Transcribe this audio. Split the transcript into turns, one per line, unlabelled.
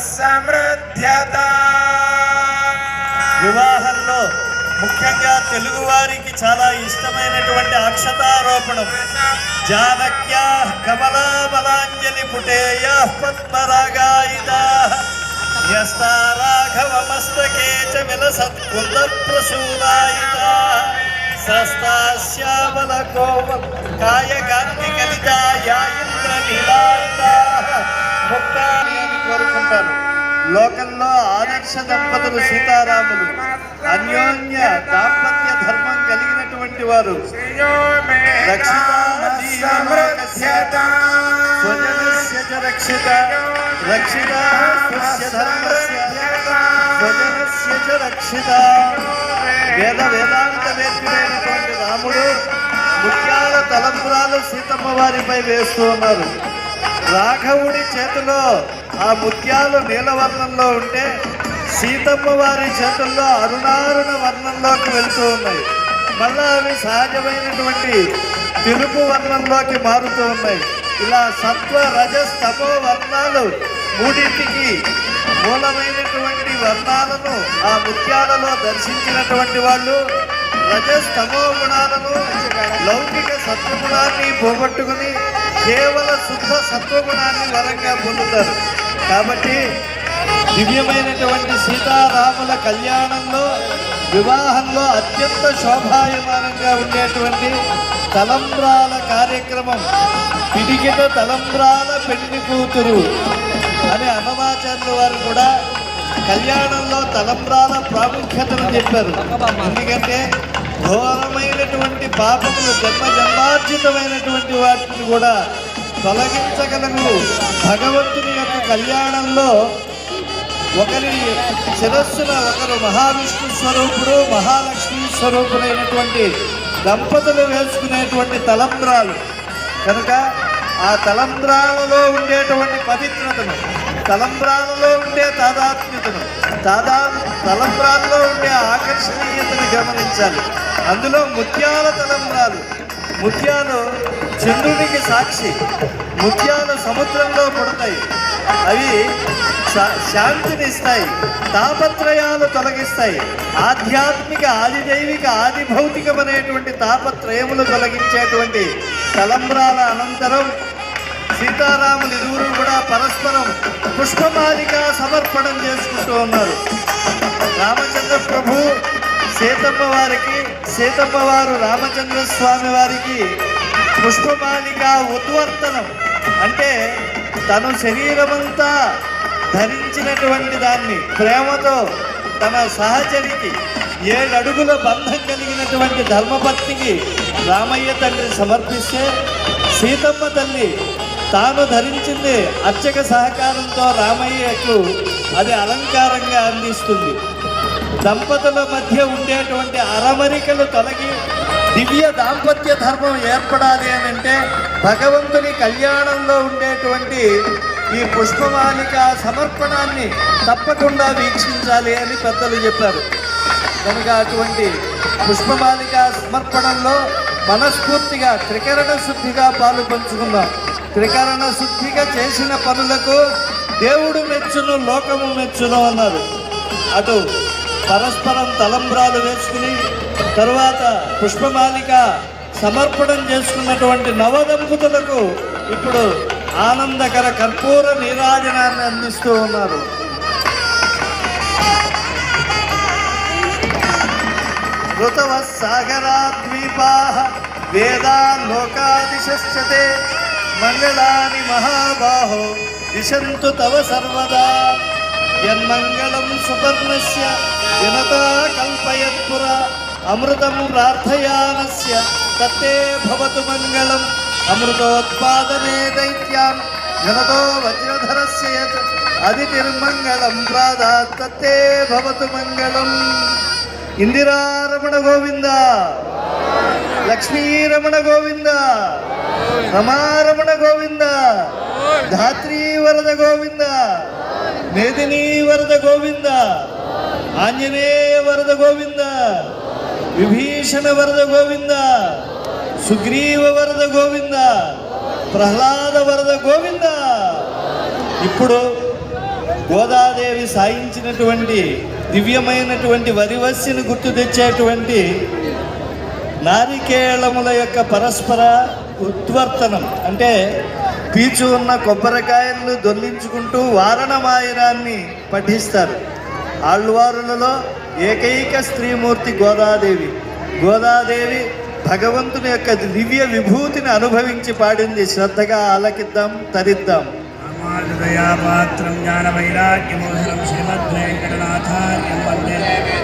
సమృద్ధ్యత.
వివాహంలో ముఖ్యంగా తెలుగు వారికి చాలా ఇష్టమైనటువంటి అక్షతారోపణం. జానక్యా కమలాబలాంజలి పుటేయ పద్మరాగాయిదా న్యస్తా రాఘవమస్తకే చ విలసత్ కుంద సస్తాశ్యామల కోమ కాయ గాంధి ఇంద్ర కోరుకుంటాను కోరుకుంటారు లోకంలో ఆదర్శ దంపతులు సీతారాములు అన్యోన్య దాంపత్య ధర్మం కలిగినటువంటి వారు. రక్షిత రక్షిత చ రక్షిత. వేద వేదాంత వేద్యుడైనటువంటి రాముడు ముత్యాల తలంపురాలు సీతమ్మ వారిపై వేస్తూ ఉన్నారు. రాఘవుడి చేతిలో ఆ ముత్యాలు నీలవర్ణంలో ఉంటే సీతమ్మ వారి చేతుల్లో అరుణారుణ వర్ణంలోకి వెళ్తూ ఉన్నాయి. మళ్ళా అవి సహజమైనటువంటి తెలుపు వర్ణంలోకి మారుతూ ఉన్నాయి. ఇలా సత్వ రజస్ తపో వర్ణాలు మూడింటికి మూలమైనటువంటి వర్ణాలను ఆ ముత్యాలలో దర్శించినటువంటి వాళ్ళు రజస్ తమో గుణాలను లౌకిక సత్వగుణాన్ని పోగొట్టుకుని కేవల శుద్ధ సత్వగుణాన్ని వరంగా పొందుతారు. కాబట్టి దివ్యమైనటువంటి సీతారాముల కళ్యాణంలో వివాహంలో అత్యంత శోభాయమానంగా ఉండేటువంటి తలంబ్రాల కార్యక్రమం పిడికిట తలంబ్రాల పెళ్ళి కూతురు అని అన్నమాచార్యుల వారు కూడా కళ్యాణంలో తలంబ్రాల ప్రాముఖ్యతను చెప్పారు. ఎందుకంటే ఘోరమైనటువంటి పాపములు జన్మ జన్మార్జితమైనటువంటి వాటిని కూడా తొలగించగలము భగవంతుని యొక్క కళ్యాణంలో ఒకరి శిరస్సున ఒకరు మహావిష్ణు స్వరూపుడు మహాలక్ష్మి స్వరూపుడైనటువంటి దంపతులు వేసుకునేటువంటి తలంబ్రాలు. కనుక ఆ తలంబ్రాలలో ఉండేటువంటి పవిత్రతను తలంబ్రాలలో ఉండే తాదాత్మ్యతను తాదా తలంబ్రాల్లో ఉండే ఆకర్షణీయతను గమనించాలి. అందులో ముత్యాల తలంబ్రాలు ముత్యాలు చంద్రునికి సాక్షి. ముత్యాలు సముద్రంలో పడతాయి. అవి శా- శాంతిని ఇస్తాయి. తాపత్రయాలు తొలగిస్తాయి. ఆధ్యాత్మిక ఆదిదైవిక ఆది భౌతికమైనటువంటి తాపత్రయములు తొలగించేటువంటి తలంబ్రాల అనంతరం సీతారాములు ఇరువురు కూడా పరస్పరం పుష్పమాలిక సమర్పణం చేసుకుంటూ ఉన్నారు. రామచంద్ర ప్రభు సీతమ్మ వారికి సీతమ్మ వారు రామచంద్ర స్వామి వారికి పుష్పమాలిక ఉద్వర్తనం. అంటే తను శరీరమంతా ధరించినటువంటి దాన్ని ప్రేమతో తన సహచరికి ఏడు అడుగుల బంధం కలిగినటువంటి ధర్మపత్నికి రామయ్య తండ్రి సమర్పిస్తే సీతమ్మ తల్లి తాను ధరించింది అర్చక సహకారంతో రామయ్యకు అది అలంకారంగా అందిస్తుంది. దంపతుల మధ్య ఉండేటువంటి అరమరికలు తొలగి దివ్య దాంపత్య ధర్మం ఏర్పడాలి అని అంటే భగవంతుని కళ్యాణంలో ఉండేటువంటి ఈ పుష్పమాలిక సమర్పణాన్ని తప్పకుండా వీక్షించాలి అని పెద్దలు చెప్పారు. కనుక అటువంటి పుష్పమాలిక సమర్పణంలో మనస్ఫూర్తిగా త్రికరణ శుద్ధిగా పాలు పంచుకుందాం. త్రికరణ శుద్ధిగా చేసిన పనులకు దేవుడు మెచ్చును లోకము మెచ్చును అన్నారు. అటు పరస్పరం తలంబ్రాలు వేసుకుని తరువాత పుష్పమాలిక సమర్పణం చేసుకున్నటువంటి నవదంపతులకు ఇప్పుడు ఆనందకర కర్పూర నీరాజనాన్ని అందిస్తూ ఉన్నారు. ఋతవ సాగరాద్వీపా వేదా లోకాదిశశ్చతే మంగళాని మహాబాహో. దిశంతు తవ సర్వదా. యన్మంగళం సుపర్ణస్య జనతా కల్పయత్పుర అమృతం ప్రార్థయానస్య తత్తే భవతు మంగళం అమృతోత్పాదనే దైత్యాం జనతో వజ్రధరస్య యత్ అదితిర్మంగళం ప్రాదాత్ తత్తే భవతు మంగళం ఇందిరారమణ గోవింద లక్ష్మీరమణ గోవింద రమారమణ గోవింద ధాత్రీ వరద గోవింద నేతిని వరద గోవింద ఆంజనేయ వరద గోవింద విభీషణ వరద గోవింద సుగ్రీవ వరద గోవింద ప్రహ్లాద వరద గోవింద. ఇప్పుడు గోదాదేవి సాయించినటువంటి దివ్యమైనటువంటి వరివస్సిని గుర్తు తెచ్చేటువంటి నారికేళముల యొక్క పరస్పర ఉద్వర్తనం. అంటే పీచు ఉన్న కొబ్బరికాయలను దొల్లించుకుంటూ వారణమాయనాన్ని పఠిస్తారు. ఆళ్వారులలో ఏకైక స్త్రీమూర్తి గోదాదేవి. గోదాదేవి భగవంతుని యొక్క దివ్య విభూతిని అనుభవించి పాడింది శ్రద్ధగా ఆలకిద్దాం తరిద్దాం.
రామానుజదయా పాత్రం జ్ఞానవైరాగ్యమోహరం శ్రీమద్వేంకటనాథార్యం వందే.